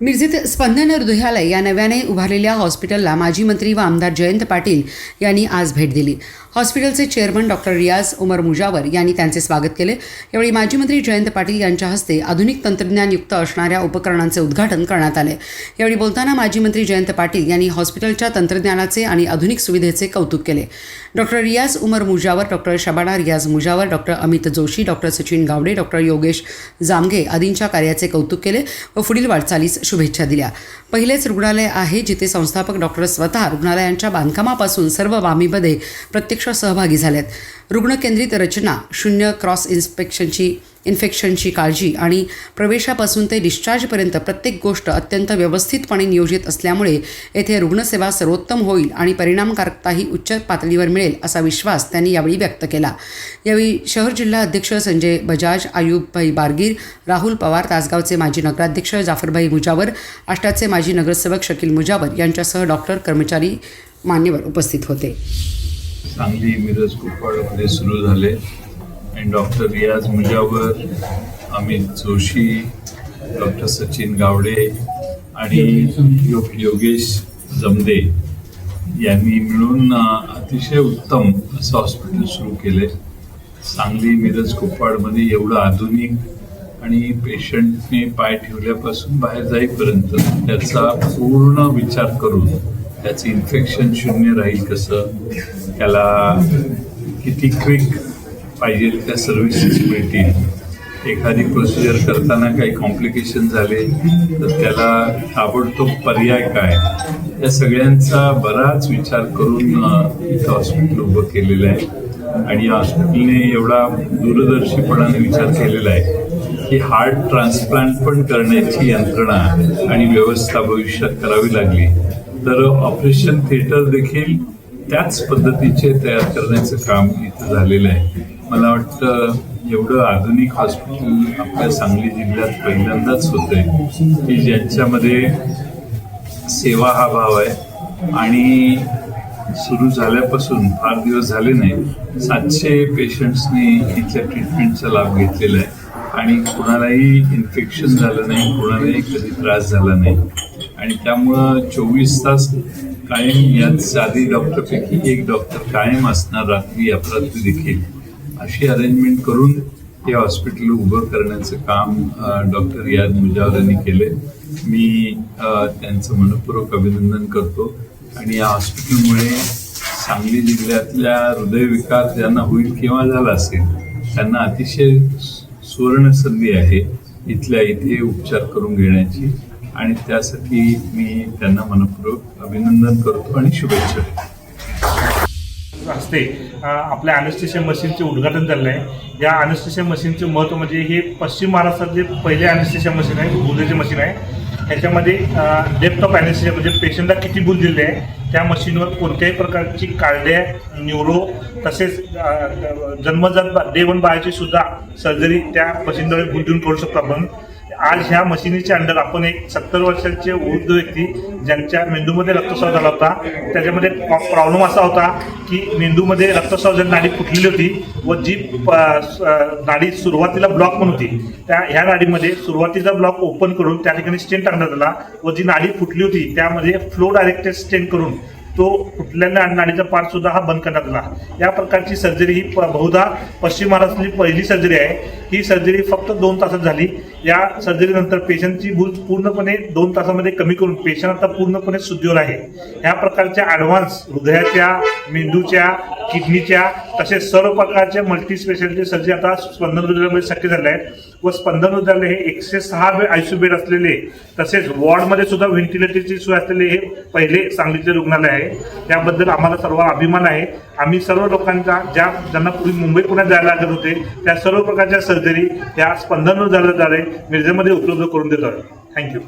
मिरजेत स्पंदन हृदयालय या नव्याने उभारलेल्या हॉस्पिटलला माजी मंत्री व आमदार जयंत पाटील यांनी आज भेट दिली. हॉस्पिटलचे चेअरमन डॉक्टर रियाज उमर मुजावर यांनी त्यांचे स्वागत केले. यावेळी माजी मंत्री जयंत पाटील यांच्या हस्ते आधुनिक तंत्रज्ञानयुक्त असणाऱ्या उपकरणांचे उद्घाटन करण्यात आले. यावेळी बोलताना माजी मंत्री जयंत पाटील यांनी हॉस्पिटलच्या तंत्रज्ञानाचे आणि आधुनिक सुविधेचे कौतुक केले. डॉक्टर रियाज उमर Mujawar doctor Shabana Riyaz Mujawar doctor Amit Joshi doctor Sachin Gawade doctor Yogesh Jamge आदींच्या कार्याचे कौतुक केले व पुढील वाटचालीस शुभेच्छा दिल्या. पहिलेच रुग्णालय आहे जिथे संस्थापक डॉक्टर स्वतः रुग्णालयांच्या बांधकामापासून सर्व बाबीमध्ये प्रत्यक्ष सहभागी झाल्यात रुग्णकेंद्रित रचना शून्य क्रॉस इन्स्पेक्शनची इन्फेक्शनची काळजी आणि प्रवेशापासून ते डिस्चार्जपर्यंत प्रत्येक गोष्ट अत्यंत व्यवस्थितपणे नियोजित असल्यामुळे येथे रुग्णसेवा सर्वोत्तम होईल आणि परिणामकारकताही उच्च पातळीवर मिळेल असा विश्वास त्यांनी यावेळी व्यक्त केला. यावेळी शहर जिल्हा अध्यक्ष संजय बजाज आयुबभाई बारगीर राहुल पवार तासगावचे माजी नगराध्यक्ष जाफरभाई मुजावर आष्टाचे माजी नगरसेवक शकील मुजावर यांच्यासह डॉक्टर कर्मचारी मान्यवर उपस्थित होते. सांगली मिरज कुपवाडमध्ये सुरू झाले. आणि डॉक्टर रियाज मुजावर अमित जोशी डॉक्टर सचिन गावडे आणि योग योगेश जमदे यांनी मिळून अतिशय उत्तम असं हॉस्पिटल सुरू केले सांगली मिरज कुपवाडमध्ये एवढं आधुनिक आणि पेशंटने पाय ठेवल्यापासून बाहेर जाईपर्यंत त्याचा पूर्ण विचार करून त्याचं इन्फेक्शन शून्य राहील कसं? त्याला किती क्विक पाहिजे त्या सर्व्हिसेस मिळतील. एखादी प्रोसिजर करताना काही कॉम्प्लिकेशन झाले तर त्याला ताबडतोब पर्याय काय? या सगळ्यांचा बराच विचार करून इथं हॉस्पिटल उभं केलेलं आहे. आणि या हॉस्पिटलने एवढा दूरदर्शीपणाने विचार केलेला आहे की हार्ट ट्रान्सप्लांट पण करण्याची यंत्रणा आणि व्यवस्था भविष्यात करावी लागली. तर ऑपरेशन थिएटर देखील त्याच पद्धतीचे तयार करण्याचं काम इथं झालेलं आहे. मला वाटतं एवढं आधुनिक हॉस्पिटल आपल्या सांगली जिल्ह्यात पहिल्यांदाच होतंय की ज्यांच्यामध्ये सेवा हा भाव आहे. आणि सुरू झाल्यापासून फार दिवस झाले नाही सातशे पेशंट्सनी इथल्या ट्रीटमेंटचा लाभ घेतलेला आहे. आणि कुणालाही इन्फेक्शन झालं नाही कुणालाही कधी त्रास झाला नाही. आणि त्यामुळं चोवीस तास कायम यात साधी डॉक्टरपैकी एक डॉक्टर कायम असणार रात्री अपरात्री देखील अशी अरेंजमेंट करून हे हॉस्पिटल उभं करण्याचं काम डॉक्टर रियाज मुजावर यांनी केले मी त्यांचं मनपूर्वक अभिनंदन करतो. आणि या हॉस्पिटलमुळे सांगली जिल्ह्यातल्या हृदयविकार ज्यांना होईल किंवा झाला असेल त्यांना अतिशय सुवर्ण संधी आहे इथल्या इथे उपचार करून घेण्याची. आणि त्यासाठी मी त्यांना मनपूर्वक अभिनंदन करतो आणि शुभेच्छा देतो. असते. आपल्या अॅनेस्टेशिया मशीनचे उद्घाटन झालं आहे या अॅनेस्टेशिया मशीनचे महत्त्व म्हणजे हे पश्चिम महाराष्ट्रात जे पहिले अॅनेस्टेशिया मशीन आहे बुलेचे मशीन आहे ह्याच्यामध्ये डेप्थ ऑफ अॅनेस्टेशिया म्हणजे पेशंटला किती बुल दिले आहे त्या मशीनवर कोणत्याही प्रकारची कार्डिया न्यूरो तसेच जन्मजात डे वन बाळाची सुद्धा सर्जरी त्या मशीनद्वारे बुल देऊन करू शकतो आपण आज ह्या मशिनीच्या अंडर आपण एक सत्तर वर्षाचे वृद्ध व्यक्ती ज्यांच्या मेंदूमध्ये रक्तस्राव झाला होता त्याच्यामध्ये प्रॉब्लेम असा होता की मेंदूमध्ये रक्तस्राव झाली नाडी फुटलेली होती व जी प- नाडी सुरुवातीला ब्लॉक पण होती त्या ह्या नाडीमध्ये सुरुवातीचा ब्लॉक ओपन करून त्या ठिकाणी स्टेंट टाकण्यात आला व जी नाडी फुटली होती त्यामध्ये फ्लो डायरेक्टेड स्टेंट करून तो फुटलेल्या नाडीचा पार्ट सुद्धा हा बंद करण्यात आला. या प्रकारची सर्जरी ही प- बहुधा पश्चिम महाराष्ट्रातली पहिली सर्जरी आहे. ही सर्जरी फक्त दोन तासात झाली. या सर्जरीनंतर पेशंटची भूल पूर्णपणे दोन तासामध्ये कमी करून पेशंट आता पूर्णपणे शुद्धीवर आहे. ह्या प्रकारच्या ॲडव्हान्स हृदयाच्या मेंदूच्या किडनीच्या तसेच सर्व प्रकारच्या मल्टी स्पेशालिटी सर्जरी आता स्पंदन रुग्णालयामध्ये शक्य झाल्या. आहेत व स्पंदन रुग्णालय हे एकशे सहा बेड आयसीयू बेड असलेले तसेच वॉर्डमध्ये सुद्धा व्हेंटिलेटरची सोय असलेले हे पहिले सांगलीचे रुग्णालय आहे. त्याबद्दल आम्हाला सर्व अभिमान आहे. आम्ही सर्व लोकांचा ज्या ज्यांना पूर्वी मुंबई पुण्यात जायला लागत होते त्या सर्व प्रकारच्या सर्जरी या स्पंदन रुग्णालयाद्वारे मिरजेमध्ये उपलब्ध करून देतो थँक्यू